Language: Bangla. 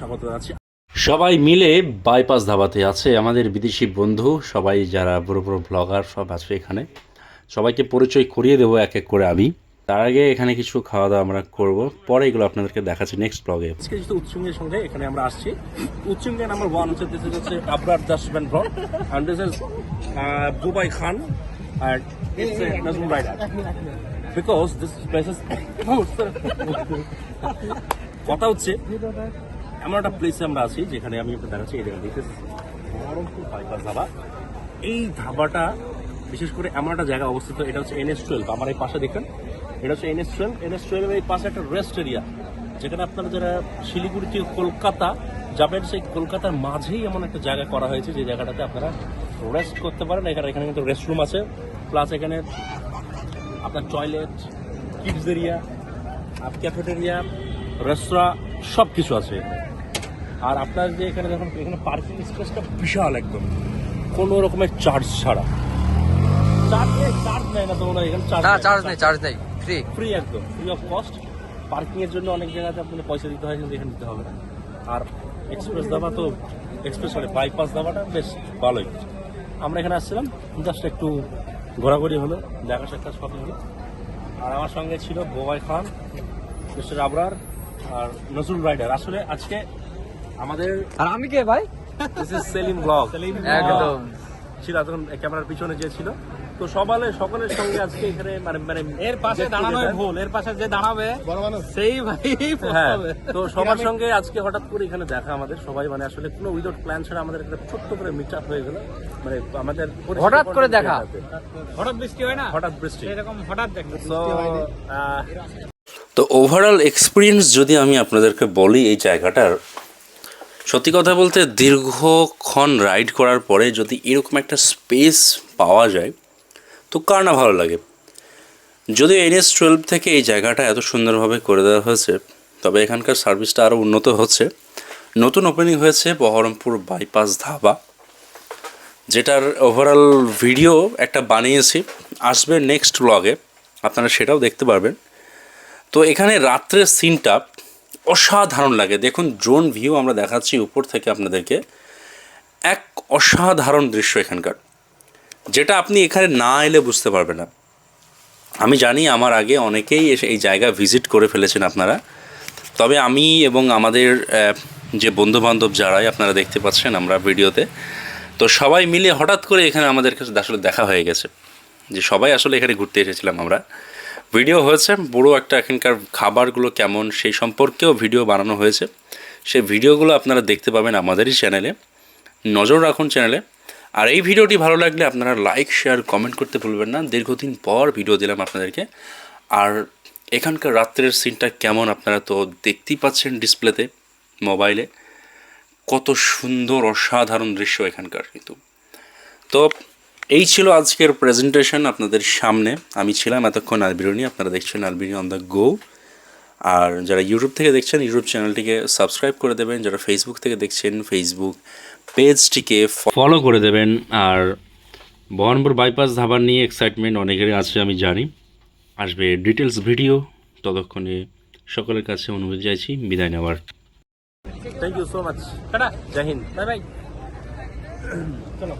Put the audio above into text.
স্বাগত সবাই মিলে বাইপাস ধাবাতে আছে আমাদের বিদেশি বন্ধু সবাই যারা বড় বড় ব্লগার সব আছে এখানে। সবাইকে পরিচয় করিয়ে দেবো এক এক করে আমি। তার আগে এখানে কিছু খাওয়া দাওয়া আমরা করব পরে এগুলো আপনাদেরকে দেখাচ্ছি নেক্সট ব্লগে আজকে যেহেতু উচ্চঙ্গের সঙ্গে এখানে আমরা আসছি। উচ্চঙ্গে নাম্বার ওয়ান হচ্ছে দিস ইজ হচ্ছে Abrar দাসম্যান blog and this is Bubai Khan and it's rider because this place কথা হচ্ছে, এমন একটা প্লেসে আমরা আছি যেখানে আমি আপনাকে দেখাচ্ছি, এই দেখেন দিস ধাবা। এই ধাবাটা বিশেষ করে এমন একটা জায়গা অবস্থিত, এটা হচ্ছে এনএস টুয়েলভ আমার এই পাশে দেখেন। এটা হচ্ছে এনএস টুয়েলভ এনএস টুয়েলভ এই পাশে একটা রেস্ট এরিয়া যেখানে আপনারা যারা শিলিগুড়ি থেকে কলকাতা যাবেন, সেই কলকাতার মাঝেই এমন একটা জায়গা করা হয়েছে, যে জায়গাটাতে আপনারা রেস্ট করতে পারেন। এখানে এখানে কিন্তু রেস্টরুম আছে প্লাস এখানে আপনার টয়লেট কিডস এরিয়া আর ক্যাফেটেরিয়া রেস্তোরাঁ সব কিছু আছে আর আপনার যে এখানে দেখুন এখানে পার্কিং স্পেসটা বিশাল একদম। কোনো রকমের চার্জ ছাড়া। চার্জ চার্জ নেয় না তোমরা এখানে চার্জ না চার্জ নেই চার্জ নেই ফ্রি ফ্রি একদম ফ্রি অফ কস্ট পার্কিং এর জন্য অনেক জায়গাতে আপনাদের পয়সা দিতে হয় কিন্তু এখানে দিতে হবে না। আর এক্সপ্রেস দাবা তো এক্সপ্রেস মানে বাইপাস দাবাটা বেশ ভালোই। আমরা এখানে আসছিলাম জাস্ট একটু ঘোরাঘুরি হলো দেখা সাক্ষাৎ সবই হলো আর আমার সঙ্গে ছিল বোবাই খান মিস্টার আবরার আর নজরুল রাইডার আসলে আজকে আমাদের আর আমি কে ভাই? দিস ইজ সেলিম ব্লগ একদম। ছিল তখন ক্যামেরার পিছনে যে ছিল। তো সবালে সকলের সঙ্গে আজকে এখানে মানে মানে এর পাশে together। ভুল এর পাশে যে দাঁড়াবে সেই ভাই হ্যাঁ তো সবার সঙ্গে আজকে হঠাৎ করে এখানে দেখা আমাদের সবাই মানে আসলে কোনো উইদাউট প্ল্যান ছাড়া আমাদের একটা ছোট্ট করে মিট আপ হয়ে গেল। মানে আমাদের হঠাৎ করে দেখা। হঠাৎ বৃষ্টি হয় না? হঠাৎ বৃষ্টি। এরকম হঠাৎ দেখবে তো তো ওভারঅল এক্সপিরিয়েন্স যদি আমি আপনাদেরকে বলি এই জায়গাটার সত্যি কথা বলতে দীর্ঘক্ষণ রাইড করার পরে যদি এরকম একটা স্পেস পাওয়া যায় তো কার না ভালো লাগে? যদিও এনএস টুয়েলভ থেকে এই জায়গাটা এত সুন্দরভাবে করে দেওয়া হয়েছে, তবে এখানকার সার্ভিসটা আরও উন্নত হচ্ছে। নতুন ওপেনিং হয়েছে বহরমপুর বাইপাস ধাবা, যেটার ওভারঅল ভিডিও একটা বানিয়েছি। আসবে নেক্সট ব্লগে আপনারা সেটাও দেখতে পারবেন। তো এখানে রাত্রের সিনটা অসাধারণ লাগে। দেখুন ড্রোন ভিউ আমরা দেখাচ্ছি উপর থেকে আপনাদেরকে। এক অসাধারণ দৃশ্য এখানকার। যেটা আপনি এখানে না এলে বুঝতে পারবেন না। আমি জানি আমার আগে অনেকেই এই জায়গা ভিজিট করে ফেলেছেন আপনারা। তবে আমি এবং আমাদের যে বন্ধুবান্ধব যারাই আপনারা দেখতে পাচ্ছেন আমরা ভিডিওতে, তো সবাই মিলে হঠাৎ করে এখানে আমাদের কাছে আসলে দেখা হয়ে গেছে। যে সবাই আসলে এখানে ঘুরতে এসেছিলাম আমরা। ভিডিও হয়েছে পুরো একটা এখানকার খাবারগুলো কেমন, সেই সম্পর্কেও ভিডিও বানানো হয়েছে। সেই ভিডিওগুলো আপনারা দেখতে পাবেন আমাদেরই চ্যানেলে। নজর রাখুন চ্যানেলে। আর এই ভিডিওটি ভালো লাগলে আপনারা লাইক শেয়ার কমেন্ট করতে ভুলবেন না। দীর্ঘদিন পর ভিডিও দিলাম আপনাদেরকে। আর এখানকার রাত্রের সিনটা কেমন আপনারা তো দেখতেই পাচ্ছেন ডিসপ্লেতে মোবাইলে কত সুন্দর, অসাধারণ দৃশ্য এখানকার কিন্তু। তো এই ছিল আজকের প্রেজেন্টেশন আপনাদের সামনে। আমি ছিলাম এতক্ষণ আলবিরনি, আপনারা দেখছেন আলবিরনি অন দ্য গো আর যারা ইউটিউব থেকে দেখছেন ইউটিউব চ্যানেলটিকে সাবস্ক্রাইব করে দেবেন। যারা ফেসবুক থেকে দেখছেন ফেসবুক পেজটিকে ফলো করে দেবেন। আর বহরমপুর বাইপাস ধাবার নিয়ে এক্সাইটমেন্ট অনেকেরই আছে আমি জানি। আসবে ডিটেলস ভিডিও ততক্ষণে সকলের কাছে অনুমতি চাইছি বিদায় নেওয়ার। Thank you so much tata. Joy Hind bye bye চলো।